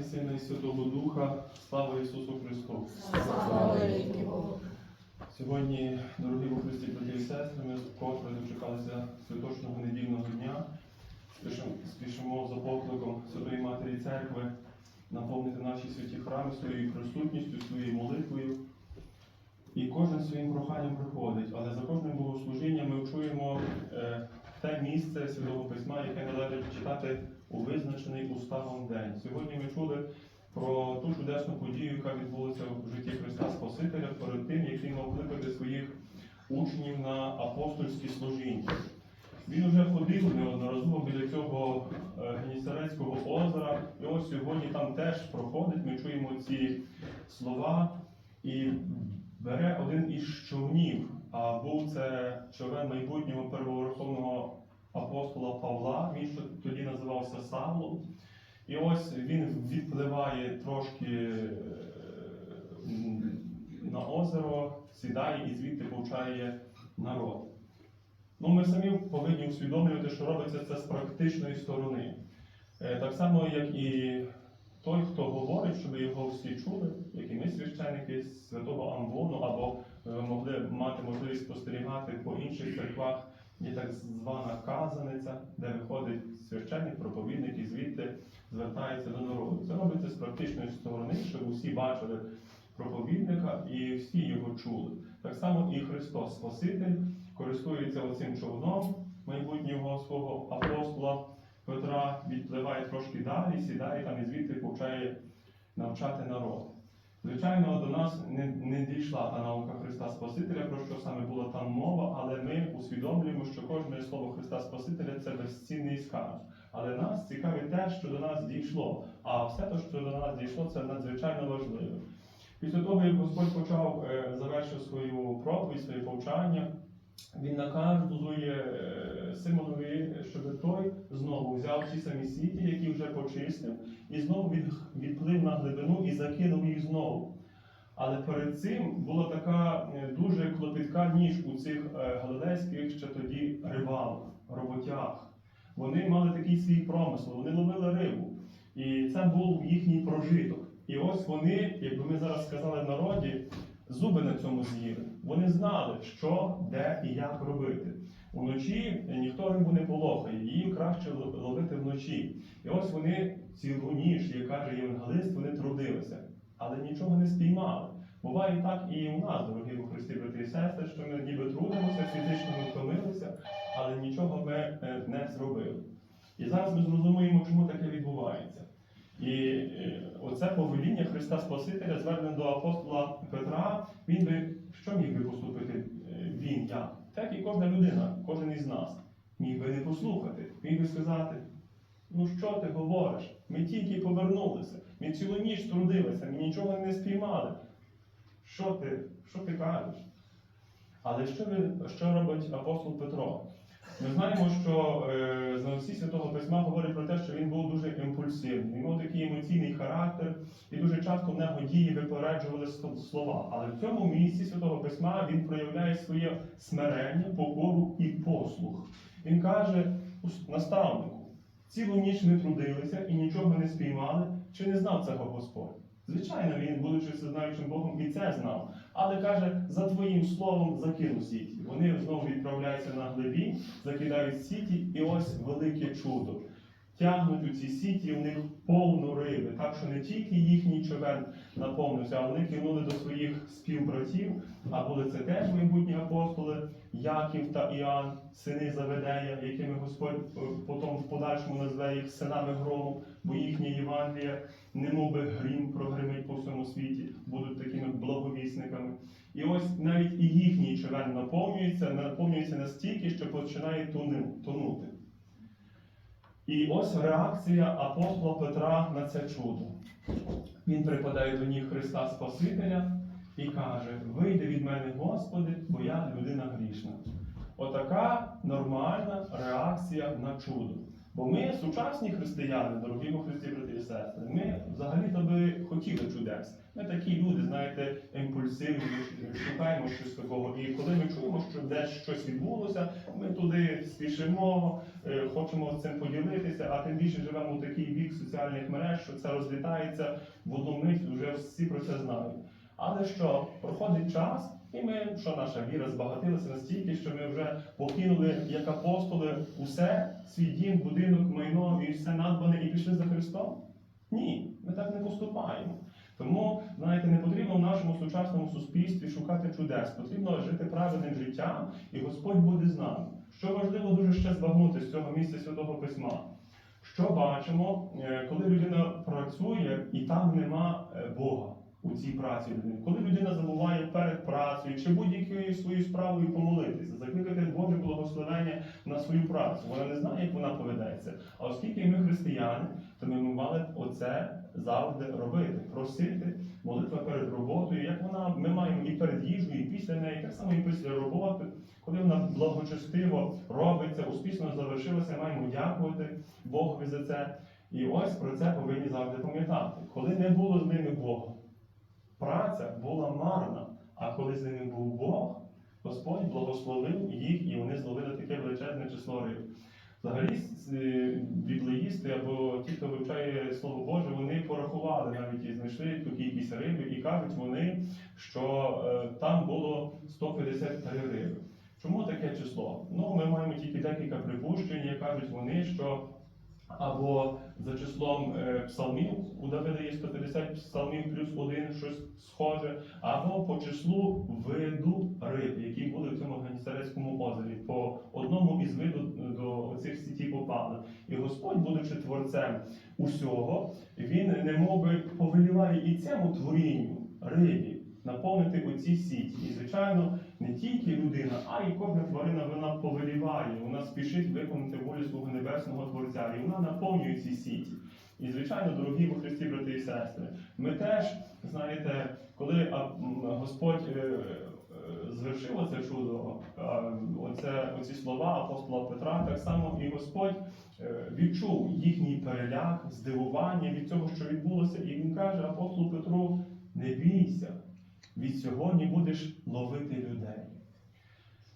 і Сина, і Святого Духа, слава Ісусу Христу! Слава. Сьогодні, дорогі у Христі, брати і сестри, ми вкотре дочекалися святочного недільного дня. Спішимо, спішимо за покликом Святої Матері Церкви наповнити наші святі храми своєю присутністю, своєю молитвою. І кожен своїм проханням приходить, але за кожним богослужінням ми чуємо е, те місце Святого Письма, яке належить читати у визначений уставом день. Сьогодні ми чули про ту чудесну подію, яка відбулася в житті Христа Спасителя перед тим, як він мав кликати своїх учнів на апостольські служіння. Він вже ходив неодноразово біля цього е, Генісарецького озера, і ось сьогодні там теж проходить, ми чуємо ці слова і бере один із човнів, а був це човен майбутнього первоверховного апостола Павла, він що тоді називався Савлом. І ось він відпливає трошки е, на озеро, сідає і звідти повчає народ. Ну, ми самі повинні усвідомлювати, що робиться це з практичної сторони. Е, Так само, як і той, хто говорить, щоб його всі чули, як і ми священники святого Амвону, або е, могли мати можливість спостерігати по інших церквах, є так звана казаниця, де виходить священник, проповідник і звідти звертається до народу. Це робиться з практичної сторони, щоб усі бачили проповідника і всі його чули. Так само і Христос Спаситель користується оцим човном майбутнього свого апостола Петра, відпливає трошки далі, сідає там і звідти повчає навчати народ. Звичайно, до нас не, не дійшла та наука Христа Спасителя, про що саме була там мова, але ми усвідомлюємо, що кожне слово Христа Спасителя це безцінний скарб. Але нас цікавить те, що до нас дійшло. А все те, що до нас дійшло, це надзвичайно важливо. Після того, як Господь почав е, завершив свою проповідь, своє повчання, він наказує е, Симонові, щоб той знову взяв ті самі сіті, які вже почистив, і знову від, відплив на глибину і закинув їх знову. Але перед цим була така е, дуже клопітка ніж у цих е, галилейських ще тоді рибалок, роботях. Вони мали такий свій промисел, вони ловили рибу. І це був їхній прожиток. І ось вони, якби ми зараз сказали народі, зуби на цьому з'їли. Вони знали, що, де і як робити. Уночі ніхто рибу не полохає, її краще ловити вночі. І ось вони цілу ніч, як каже євангелист, вони трудилися, але нічого не спіймали. Буває так і у нас, дорогі у Христі, брати і сестри, що ми ніби трудимося, фізично ми втомилися, але нічого ми е, не зробили. І зараз ми зрозуміємо, чому таке відбувається. І е, оце повеління Христа Спасителя, звернене до апостола Петра, він би що міг би поступити е, він, я? Так і кожна людина, кожен із нас міг би не послухати, міг би сказати: ну що ти говориш? Ми тільки повернулися, ми цілу ніч трудилися, ми нічого не спіймали. Що ти, що ти кажеш? Але що, він, що робить апостол Петро? Ми знаємо, що е, знавці Святого Письма говорять про те, що він був дуже імпульсивний. Він мав такий емоційний характер, і дуже часто в нього дії випереджували слова. Але в цьому місці Святого Письма він проявляє своє смирення, покору і послух. Він каже наставнику: цілу ніч ми трудилися і нічого не спіймали, чи не знав цього Господь? Звичайно, він, будучи всезнаючим Богом, і це знав. Але каже, за твоїм словом закину сіті. Вони знову відправляються на глибі, закидають сіті, і ось велике чудо. Тягнуть у ці сіті, у них повно риби. Так що не тільки їхній човен наповнився, а вони кинули до своїх співбратів, а були це теж майбутні апостоли Яків та Іоанн, сини Заведея, якими Господь е, потім в подальшому назве їх синами грому, бо їхнє Євангеліє, немов би грім прогримить по всьому світі, будуть такими благовісниками. І ось навіть і їхній човен наповнюється, наповнюється настільки, що починає тонути. І ось реакція апостола Петра на це чудо. Він припадає до ніг Христа Спасителя і каже: Вийди від мене, Господи, бо я людина грішна. Отака нормальна реакція на чудо. Бо ми сучасні християни, дорогі во Христі, брати і сестри, ми взагалі-то би хотіли чудес. Ми такі люди, знаєте, імпульсивні, шукаємо щось такого. І коли ми чуємо, що десь щось відбулося, ми туди спішимо, е, хочемо цим поділитися, а тим більше живемо у такий вік соціальних мереж, що це розлітається в одну мить, вже всі про це знають. Але що проходить час, і ми, що наша віра збагатилася настільки, що ми вже покинули як апостоли усе, свій дім, будинок, майно і все надбане, і пішли за Христом? Ні, ми так не поступаємо. Тому, знаєте, не потрібно в нашому сучасному суспільстві шукати чудес, потрібно жити правильним життям, і Господь буде з нами. Що важливо дуже ще збагнути з цього місця Святого Письма. Що бачимо, е, коли людина працює і там нема е, Бога у цій праці людини. Коли людина забуває перед працею чи будь-якою своєю справою помолитися, закликати Боже благословення на свою працю. Вона не знає, як вона поведеться. А оскільки ми християни, то ми мали оце завжди робити, просити, молитва перед роботою, як вона ми маємо і перед їжею, і після неї, так само і після роботи. Коли вона благочестиво робиться, успішно завершилася, маємо дякувати Богові за це. І ось про це повинні завжди пам'ятати. Коли не було з ними Бога, праця була марна. А коли з ними був Бог, Господь благословив їх, і вони зловили таке величезне число риб. Взагалі, е, біблеїсти або ті, хто вивчає Слово Боже, вони порахували навіть і знайшли ту кількість риби, і кажуть вони, що е, там було 153 риби. Чому таке число? Ну, ми маємо тільки декілька припущень, як кажуть вони, що або за числом е, псалмів, у Давида є 150 псалмів плюс один, щось схоже, або по числу виду риб, які були в цьому Ганісарецькому озері. По одному із виду до цих сіті попали. І Господь, будучи творцем усього, він не би повеліває і цьому творінню рибі наповнити оці сіті. І, звичайно, не тільки людина, а й кожна тварина вона повеліває, вона спішить виконати волю свого небесного Творця, і вона наповнює ці сіті. І, звичайно, дорогі во Христі, брати і сестри, ми теж, знаєте, коли Господь е, е, звершив оце чудо, оце, оці слова апостола Петра, так само і Господь е, відчув їхній переляк, здивування від цього, що відбулося, і він каже апостолу Петру: не бійся, від сьогодні будеш ловити людей.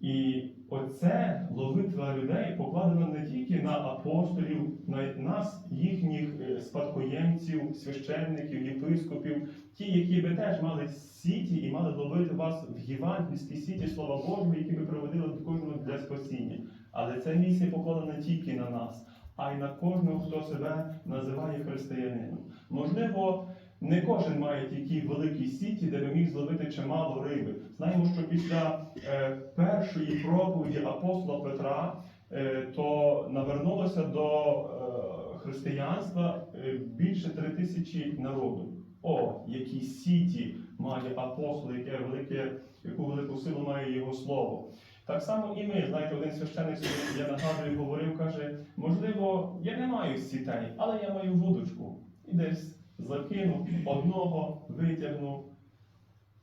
І оце ловитва людей покладено не тільки на апостолів, на нас, їхніх е, спадкоємців, священників, єпископів, ті, які би теж мали сіті і мали ловити вас в євангельській сіті Слова Божого, які би проводили до кожного для спасіння. Але ця місія покладена тільки на нас, а й на кожного, хто себе називає християнином. Можливо, не кожен має такі великі сіті, де би міг зловити чимало риби. Знаємо, що після е, першої проповіді апостола Петра е, то навернулося до е, християнства е, більше три тисячі народу. О, які сіті має апостол, яке велике, яку велику силу має його слово. Так само і ми, знаєте, один священник я нагадую, говорив, каже, можливо, я не маю сітей, але я маю вудочку. І десь закинув одного, витягнув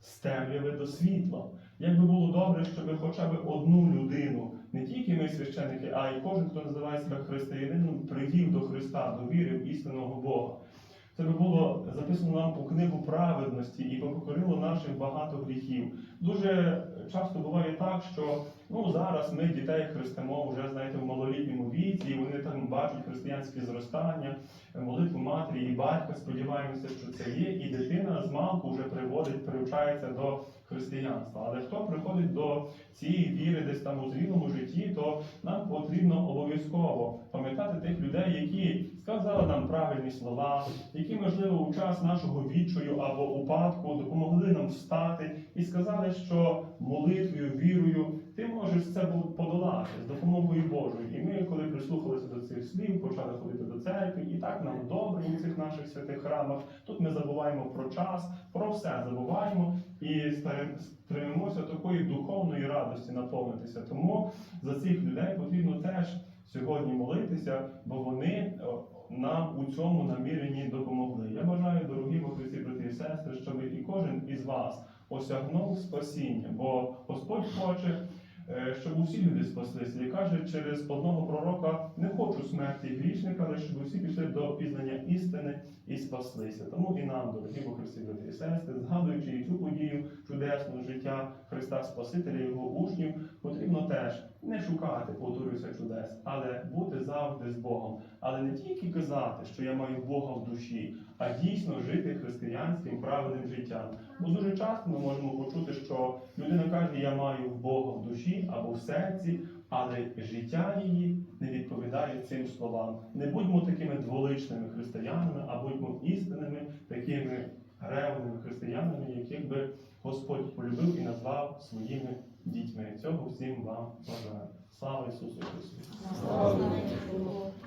з темряви до світла. Як би було добре, щоб хоча б одну людину, не тільки ми священники, а й кожен, хто називає себе християнином, привів до Христа, до віри в істинного Бога. Це би було записано нам у книгу праведності і покорило наших багато гріхів. Дуже часто буває так, що ну зараз ми дітей хрестимо вже знаєте в малолітньому віці, і вони там бачать християнське зростання, молитву матері і батька. Сподіваємося, що це є, і дитина з малку вже приводить, привчається до християнства. Але хто приходить до цієї віри десь там у зрілому житті, то нам потрібно обов'язково пам'ятати тих людей, які сказали нам правильні слова, які, можливо, у час нашого відчаю або упадку допомогли нам встати і сказали, що молитвою, вірою ти можеш це подолати з допомогою Божою. І ми, коли прислухалися до цих слів, почали ходити до церкви, і так нам добре у цих наших святих храмах. Тут ми забуваємо про час, про все забуваємо і стремимося такої духовної радості наповнитися. Тому за цих людей потрібно теж сьогодні молитися, бо вони нам у цьому наміренні допомогли. Я бажаю, дорогі во брати і сестри, щоб і кожен із вас осягнув спасіння, бо Господь хоче щоб усі люди спаслися. І каже, через одного пророка не хочу смерті грішника, але щоб усі пішли до пізнання істини і спаслися. Тому і нам, дорогі бо Христі, брати і сестри, згадуючи і цю подію чудесного життя Христа Спасителя, його учнів, потрібно теж не шукати, повторюся, чудес, але бути завжди з Богом. Але не тільки казати, що я маю Бога в душі, а дійсно жити християнським правильним життям. Бо дуже часто ми можемо почути, що людина каже, я маю Бога в душі або в серці, але життя її не відповідає цим словам. Не будьмо такими дволичними християнами, а будьмо істинними, такими ревними християнами, яких би Господь полюбив і назвав своїми дітьми. Цього всім вам бажаю. Слава Ісусу Христу!